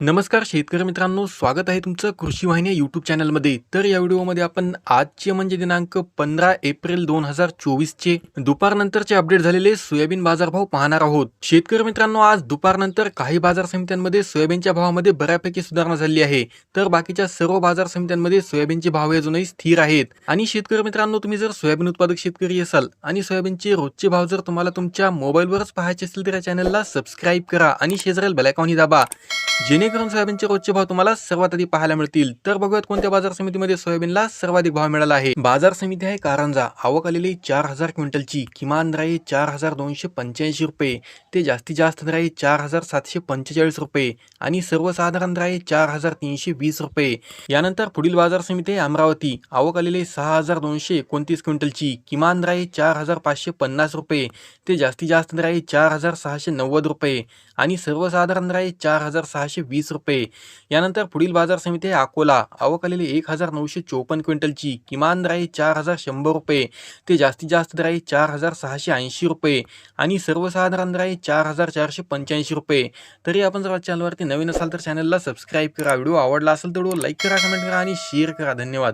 नमस्कार शेतकरी मित्रांनो स्वागत आहे तुमचं कृषी वाहिनी यूट्यूब चॅनलमध्ये तर या व्हिडिओमध्ये आपण आजचे म्हणजे दिनांक पंधरा एप्रिल दोन हजार चोवीसचे दुपारनंतरचे अपडेट झालेले सोयाबीन बाजारभाव पाहणार आहोत. शेतकरी मित्रांनो आज दुपारनंतर काही बाजार समित्यांमध्ये सोयाबीनच्या भावामध्ये बऱ्यापैकी सुधारणा झाली आहे. तर बाकीच्या सर्व बाजार समित्यांमध्ये सोयाबीनचे भाव अजूनही स्थिर आहेत. आणि शेतकरी मित्रांनो तुम्ही जर सोयाबीन उत्पादक शेतकरी असाल आणि सोयाबीनचे रोजचे भाव जर तुम्हाला तुमच्या मोबाईलवरच पाहायचे असतील तर या चॅनलला सबस्क्राईब करा आणि शेजारील बेलायकॉनही दाबा. जेणेकरून सोयाबीनचे रोजचे भाव तुम्हाला सर्वात आधी पाहायला मिळतील. तर बघूयात कोणत्या बाजार समितीमध्ये सोयाबीनला सर्वाधिक भाव मिळाला आहे. बाजार समिती आहे कारंजा. आवक आलेली चार हजार क्विंटलची. किमान दर आहे चार हजार दोनशे पंच्याऐंशी रुपये. ते जास्तीत जास्त दर आहे चार हजार सातशे पंचेचाळीस रुपये. आणि सर्वसाधारण दर आहे चार हजार तीनशे वीस रुपये. यानंतर पुढील बाजार समिती आहे अमरावती. आवक आलेली सहा हजार दोनशे एकोणतीस क्विंटलची. किमान दर आहे चार हजार पाचशे पन्नास रुपये. ते जास्तीत जास्त दर आहे चार हजार सहाशे नव्वद रुपये. आणि सर्वसाधारण दर आहे चार हजार सहाशे वीस रुपये. यानंतर पुढील बाजार समिती आहे अकोला. आवक आलेली एक हजार नऊशे चोपन्न क्विंटलची. किमान दर आहे चार हजार शंभर रुपये. ते जास्तीत जास्त दर आहे चार हजार सहाशे ऐंशी रुपये. आणि सर्वसाधारण दर आहे चार हजार चारशे पंच्याऐंशी रुपये. तरी आपण जर चॅनलवरती नवीन असाल तर चॅनलला सबस्क्राईब करा. व्हिडिओ आवडला असेल तर लाईक करा कमेंट करा आणि शेअर करा. धन्यवाद.